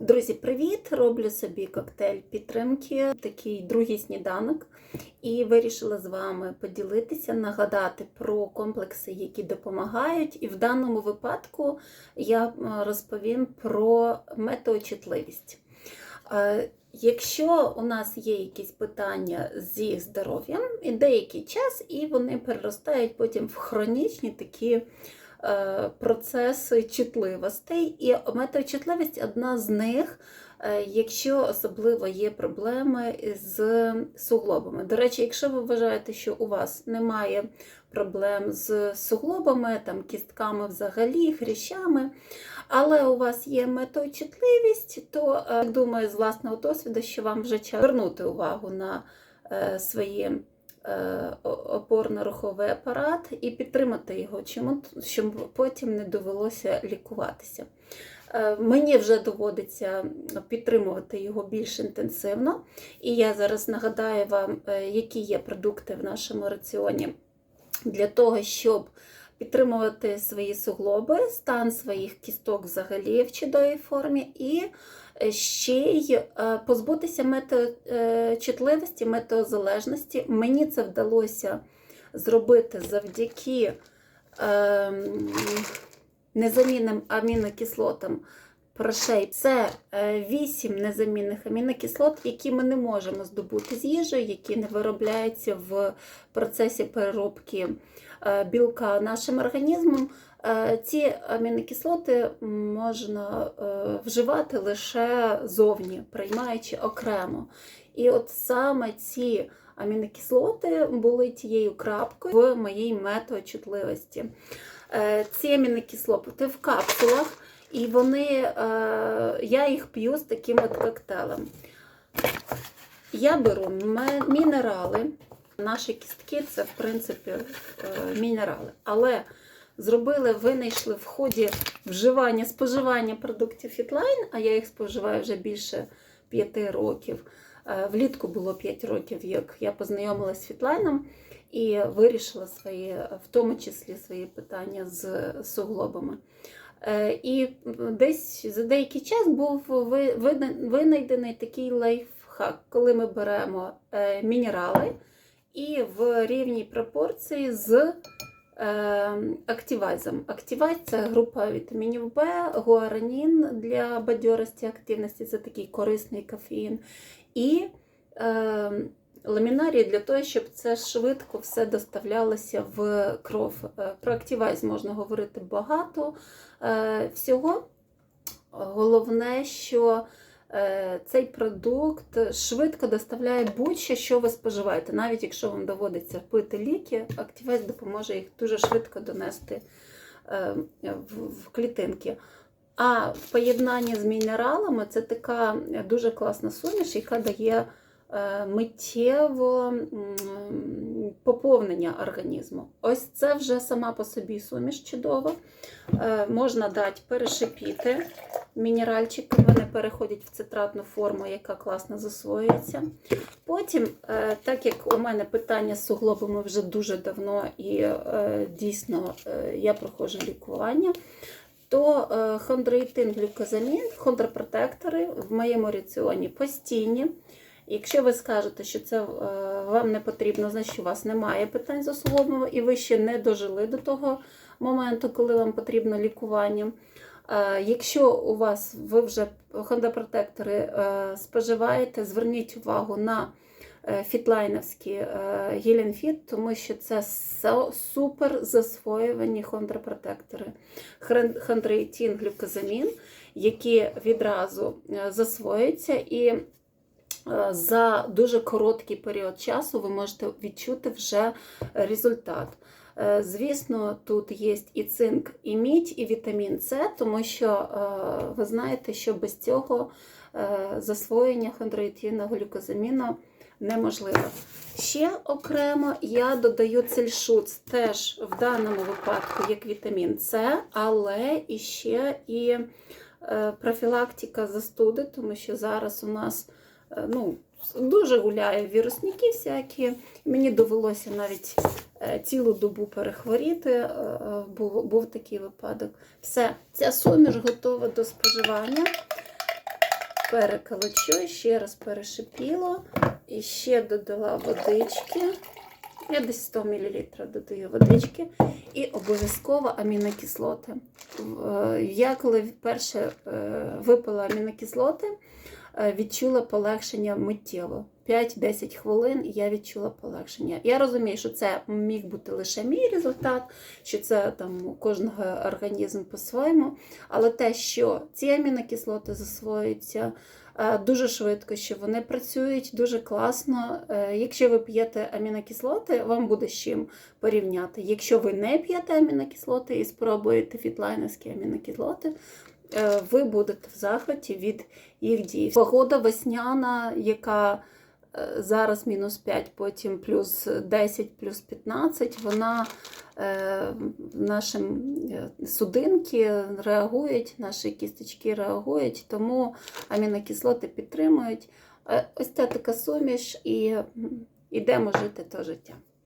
Друзі, привіт! Роблю собі коктейль підтримки, такий другий сніданок. І вирішила з вами поділитися, нагадати про комплекси, які допомагають. І в даному випадку я е, розповім про метеочутливість. Е, Якщо у нас є якісь питання зі здоров'ям, і деякий час, і вони переростають потім в хронічні такі е, процеси чутливостей. І метеочутливість одна з них, е, якщо особливо є проблеми з суглобами. До речі, якщо ви вважаєте, що у вас немає проблем з суглобами, там, кістками взагалі, хрящами, але у вас є метеочутливість, то е, думаю з власного досвіду, що вам вже час звернути увагу на своє е, опорно-руховий апарат і підтримати його, щоб потім не довелося лікуватися. Е, Мені вже доводиться підтримувати його більш інтенсивно, і я зараз нагадаю вам, е, які є продукти в нашому раціоні для того, щоб підтримувати свої суглоби, стан своїх кісток взагалі в чудовій формі, і ще й е, позбутися метеочутливості, метеозалежності. Мені це вдалося зробити завдяки ем, незамінним амінокислотам. Прошей це 8 незамінних амінокислот, які ми не можемо здобути з їжею, які не виробляються в процесі переробки е, білка нашим організмом. Е, Ці амінокислоти можна е, вживати лише зовні, приймаючи окремо. І от саме ці амінокислоти були тією крапкою в моїй метеочутливості. Ці амінокислоти в капсулах. І вони, е, я їх п'ю з таким от коктейлем. Я беру мінерали. Наші кістки це, в принципі, е, мінерали. Але зробили, винайшли в ході вживання, споживання продуктів Fitline, а я їх споживаю вже більше 5 років. Е, влітку було 5 років, як я познайомилася з Фітлайном і вирішила свої, в тому числі свої питання з суглобами. І десь за деякий час був винайдений такий лайфхак, коли ми беремо мінерали і в рівній пропорції з активайзом. Активайз це група вітамінів В, гуаранін для бадьорості активності, це такий корисний кофеїн. І ламінарії для того, щоб це швидко все доставлялося в кров. Про активайз можна говорити багато всього. Головне, що цей продукт швидко доставляє будь-що, що ви споживаєте. Навіть якщо вам доводиться пити ліки, активайз допоможе їх дуже швидко донести в клітинки. А в поєднанні з мінералами це така дуже класна суміш, яка дає миттєво поповнення організму. Ось це вже сама по собі суміш чудова. Можна дати перешипіти мінеральчики, вони переходять в цитратну форму, яка класно засвоюється. Потім, так як у мене питання з суглобами вже дуже давно і дійсно я проходжу лікування, то хондроїтин, глюкозамін, хондропротектори в моєму раціоні постійні. Якщо ви скажете, що це вам не потрібно, значить у вас немає питань з суглобами, і ви ще не дожили до того моменту, коли вам потрібно лікування. Якщо у вас ви вже хондопротектори споживаєте, зверніть увагу на фітлайновські гілінфіт, тому що це супер засвоювані хондропротектори. Хондроїтін, глюкозамін, які відразу засвоюються. і за дуже короткий період часу ви можете відчути вже результат. Звісно, тут є і цинк, і мідь, і вітамін С, тому що ви знаєте, що без цього засвоєння хондроїтину глюкозаміну неможливо. Ще окремо я додаю цельшуц теж в даному випадку як вітамін С, але і ще і профілактика застуди, тому що зараз у нас ну, дуже гуляє вірусники всякі. Мені довелося навіть цілу добу перехворіти, був, був такий випадок. Все, ця суміш готова до споживання. переколочу, ще раз перешипіло. І ще додала водички. Я десь 100 мл додаю водички. І обов'язково амінокислоти. Е, Я коли вперше е, випила амінокислоти, е, відчула полегшення миттєво. 5-10 хвилин я відчула полегшення. Я розумію, що це міг бути лише мій результат, що це там кожного організм по-своєму. Але те, що ці амінокислоти засвоюються е, дуже швидко, що вони працюють дуже класно. Е, Якщо ви п'єте амінокислоти, вам буде з чим порівняти. Якщо ви не п'єте амінокислоти і спробуєте фітлайнерські амінокислоти, е, ви будете в захваті від їх дій. Погода весняна, яка е, зараз мінус 5, потім плюс 10, плюс 15, вона е, наші е, судинки реагують, наші кісточки реагують, тому амінокислоти підтримують. Е, Ось це така суміш і м, ідемо жити то життя.